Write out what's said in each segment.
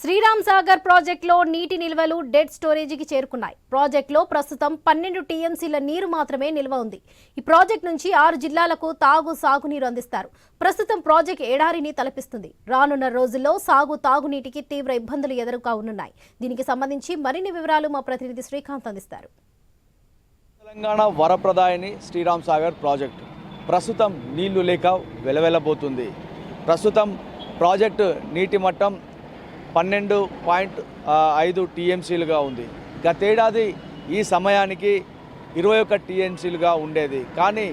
శ్రీరామ్ సాగర్ ప్రాజెక్టులో నీటి నిల్వలు డెడ్ స్టోరేజీకి చేరుకున్నాయి. ప్రాజెక్టులో ప్రస్తుతం పన్నెండు టీఎంసీల నీరు మాత్రమే నిల్వ ఉంది. ఈ ప్రాజెక్టు నుంచి ఆరు జిల్లాలకు తాగు సాగునీరు అందిస్తారు. ప్రస్తుతం ప్రాజెక్టు ఎడారిని తలపిస్తుంది. రానున్న రోజుల్లో సాగు తాగునీటికి తీవ్ర ఇబ్బందులు ఎదురుకానున్నాయి దీనికి సంబంధించి మరిన్ని వివరాలు మా ప్రతినిధి శ్రీకాంత్ అందిస్తారు. తెలంగాణ వరప్రదాయని శ్రీరామ్ సాగర్ ప్రాజెక్టు. ప్రస్తుతం నీళ్ళు లేక వెలవెలబోతుంది. ప్రస్తుతం ప్రాజెక్టు నీటి మట్టం పన్నెండు పాయింట్ ఐదు టీఎంసీలుగా ఉంది. గతేడాది ఈ సమయానికి ఇరవై ఒక్క టీఎంసీలుగా ఉండేది. కానీ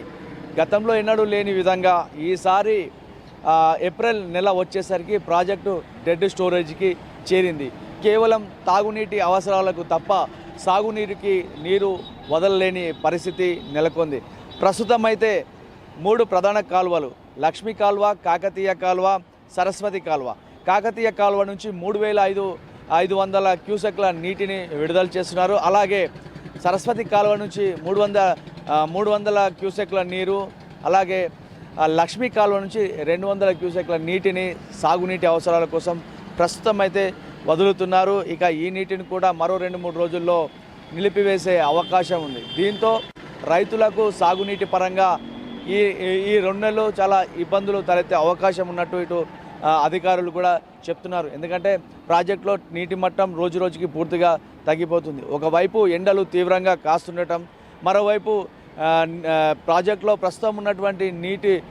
గతంలో ఎన్నడూ లేని విధంగా ఈసారి ఏప్రిల్ నెల వచ్చేసరికి ప్రాజెక్టు డెడ్ స్టోరేజ్కి చేరింది. కేవలం తాగునీటి అవసరాలకు తప్ప సాగునీరుకి నీరు వదలలేని పరిస్థితి నెలకొంది. ప్రస్తుతం అయితే మూడు ప్రధాన కాలువలు లక్ష్మీ కాలువ కాకతీయ కాలువ సరస్వతి కాలువ. కాకతీయ కాలువ నుంచి మూడు వేల ఐదు ఐదు వందల క్యూసెక్ల నీటిని విడుదల చేస్తున్నారు. అలాగే సరస్వతి కాలువ నుంచి మూడు వందల మూడు వందల క్యూసెక్ల నీరు అలాగే లక్ష్మీ కాలువ నుంచి రెండు వందల క్యూసెక్ల నీటిని సాగునీటి అవసరాల కోసం ప్రస్తుతం అయితే వదులుతున్నారు. ఇక ఈ నీటిని కూడా మరో రెండు మూడు రోజుల్లో నిలిపివేసే అవకాశం ఉంది. దీంతో రైతులకు సాగునీటి పరంగా ఈ ఈ- రెండు నెలలు చాలా ఇబ్బందులు తలెత్తే అవకాశం ఉన్నట్టు ఇటు అధికారులు కూడా చెప్తున్నారు. ఎందుకంటే ప్రాజెక్టులో నీటి మట్టం రోజు రోజుకి పూర్తిగా తగ్గిపోతుంది. ఒకవైపు ఎండలు తీవ్రంగా కాస్తుండటం మరోవైపు ప్రాజెక్టులో ప్రస్తుతం ఉన్నటువంటి నీటి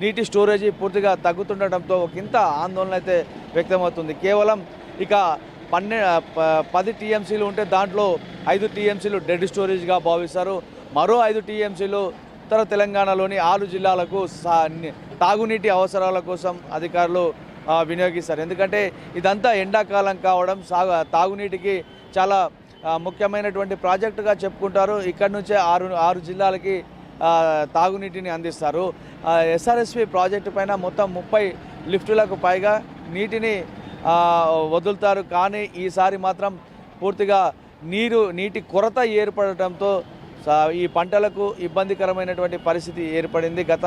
నీటి స్టోరేజీ పూర్తిగా తగ్గుతుండటంతో ఒకంత ఆందోళన అయితే వ్యక్తమవుతుంది. కేవలం ఇక పన్నె ప- పది టీఎంసీలు ఉంటే దాంట్లో ఐదు టీఎంసీలు డెడ్ స్టోరేజ్గా భావిస్తారు. మరో ఐదు టీఎంసీలు ఉత్తర తెలంగాణలోని ఆరు జిల్లాలకు సా- తాగునీటి అవసరాల కోసం అధికారులు వినియోగిస్తారు. ఎందుకంటే ఇదంతా ఎండాకాలం కావడం సాగు తాగునీటికి చాలా ముఖ్యమైనటువంటి ప్రాజెక్టుగా చెప్పుకుంటారు. ఇక్కడ నుంచే ఆరు ఆరు జిల్లాలకి తాగునీటిని అందిస్తారు. ఎస్ఆర్ఎస్పి ప్రాజెక్టు పైన మొత్తం ముప్పై లిఫ్టులకు పైగా నీటిని వదులుతారు. కానీ ఈసారి మాత్రం పూర్తిగా నీరు నీటి కొరత ఏర్పడటంతో ఈ పంటలకు ఇబ్బందికరమైనటువంటి పరిస్థితి ఏర్పడింది. గత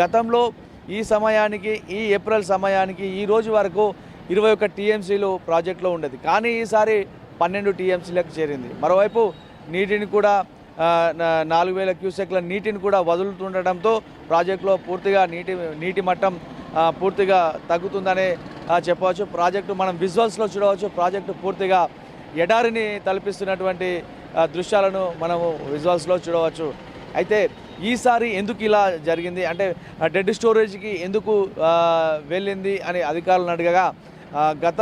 గతంలో ఈ సమయానికి ఈ ఏప్రిల్ సమయానికి ఈ రోజు వరకు ఇరవై ఒక్క టీఎంసీలు ప్రాజెక్టులో ఉండేది. కానీ ఈసారి పన్నెండు టీఎంసీలకు చేరింది. మరోవైపు నీటిని కూడా నాలుగు వేల క్యూసెక్ల నీటిని కూడా వదులుతుండటంతో ప్రాజెక్టులో పూర్తిగా నీటి నీటి మట్టం పూర్తిగా తగ్గుతుందనే చెప్పవచ్చు. ప్రాజెక్టు మనం విజువల్స్లో చూడవచ్చు. ప్రాజెక్టు పూర్తిగా ఎడారిని తలపిస్తున్నటువంటి దృశ్యాలను మనము విజువల్స్లో చూడవచ్చు. అయితే ఈసారి ఎందుకు ఇలా జరిగింది? అంటే డెడ్ స్టోరేజ్కి ఎందుకు వెళ్ళింది అని అధికారులను అడగగా గత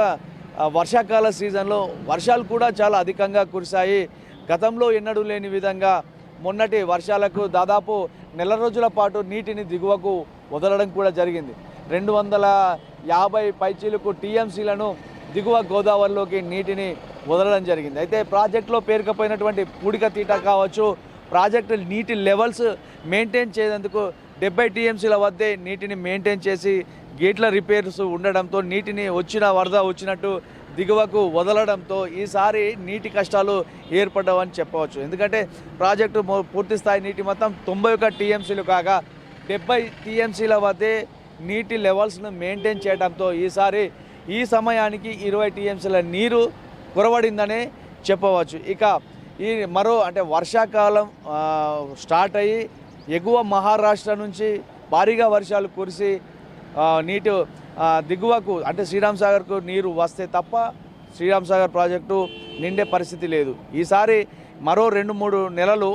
వర్షాకాల సీజన్లో వర్షాలు కూడా చాలా అధికంగా కురిశాయి. గతంలో ఎన్నడూ లేని విధంగా మొన్నటి వర్షాలకు దాదాపు నెల రోజుల పాటు నీటిని దిగువకు వదలడం కూడా జరిగింది. రెండు వందల యాభై పైచీలకు టీఎంసీలను దిగువ గోదావరిలోకి నీటిని వదలడం జరిగింది. అయితే ప్రాజెక్టులో పేరుకపోయినటువంటి పూడిక తీట కావచ్చు ప్రాజెక్టు నీటి లెవెల్స్ మెయింటైన్ చేసేందుకు డెబ్బై టీఎంసీల వద్దే నీటిని మెయింటైన్ చేసి గేట్ల రిపేర్స్ ఉండడంతో నీటిని వచ్చిన వరద వచ్చినట్టు దిగువకు వదలడంతో ఈసారి నీటి కష్టాలు ఏర్పడ్డావని చెప్పవచ్చు. ఎందుకంటే ప్రాజెక్టు పూర్తి స్థాయి నీటి మొత్తం తొంభై ఒక టీఎంసీలు కాగా డెబ్బై టీఎంసీల వద్దే నీటి లెవెల్స్ను మెయింటైన్ చేయడంతో ఈసారి ఈ సమయానికి ఇరవై టీఎంసీల నీరు కురవడిందనే చెప్పవచ్చు. ఇక ఈ మరో అంటే వర్షాకాలం స్టార్ట్ అయ్యి ఎగువ మహారాష్ట్ర నుంచి భారీగా వర్షాలు కురిసి నీటి దిగువకు అంటే శ్రీరామ్ సాగర్కు నీరు వస్తే తప్ప శ్రీరామ్ సాగర్ ప్రాజెక్టు నిండే పరిస్థితి లేదు. ఈసారి మరో రెండు మూడు నెలలు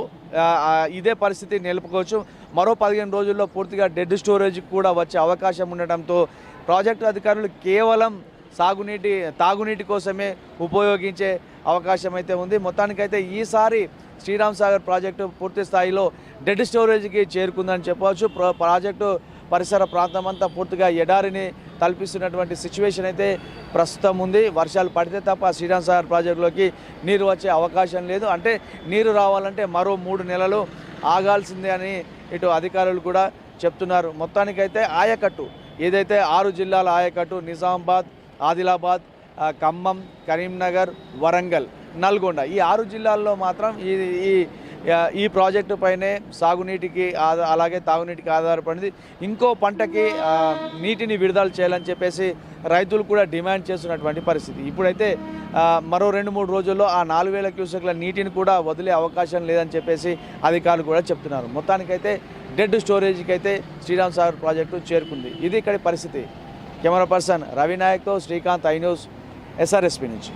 ఇదే పరిస్థితి నిలుపుకోవచ్చు. మరో పదిహేను రోజుల్లో పూర్తిగా డెడ్ స్టోరేజ్ కూడా వచ్చే అవకాశం ఉండటంతో ప్రాజెక్టు అధికారులు కేవలం సాగునీటి తాగునీటి కోసమే ఉపయోగించే అవకాశం అయితే ఉంది. మొత్తానికైతే ఈసారి శ్రీరామ్ సాగర్ ప్రాజెక్టు పూర్తి స్థాయిలో డెడ్ స్టోరేజ్కి చేరుకుందని చెప్పవచ్చు. ప్ర- ప్రాజెక్టు పరిసర ప్రాంతం అంతా పూర్తిగా ఎడారిని తలపిస్తున్నటువంటి సిచ్యువేషన్ అయితే ప్రస్తుతం ఉంది. వర్షాలు పడితే తప్ప శ్రీరామ్ సాగర్ ప్రాజెక్టులోకి నీరు వచ్చే అవకాశం లేదు. అంటే నీరు రావాలంటే మరో మూడు నెలలు ఆగాల్సిందే అని ఇటు అధికారులు కూడా చెప్తున్నారు. మొత్తానికైతే ఆయకట్టు ఏదైతే ఆరు జిల్లాల ఆయకట్టు నిజామాబాద్ ఆదిలాబాద్ ఖమ్మం కరీంనగర్ వరంగల్ నల్గొండ. ఈ ఆరు జిల్లాల్లో మాత్రం ఈ ఈ ఈ ప్రాజెక్టు పైనే సాగునీటికి ఆధా- అలాగే తాగునీటికి ఆధారపడింది. ఇంకో పంటకి నీటిని విడుదల చేయాలని చెప్పేసి రైతులు కూడా డిమాండ్ చేస్తున్నటువంటి పరిస్థితి. ఇప్పుడైతే మరో రెండు మూడు రోజుల్లో ఆ నాలుగు వేల క్యూసెక్ల నీటిని కూడా వదిలే అవకాశం లేదని చెప్పేసి అధికారులు కూడా చెప్తున్నారు. మొత్తానికైతే డెడ్ స్టోరేజ్కి అయితే శ్రీరామ్ సాగర్ ప్రాజెక్టు చేరుకుంది. ఇది ఇక్కడి పరిస్థితి. Camera person Ravinayak Srikanth I news SRSP నుంచి.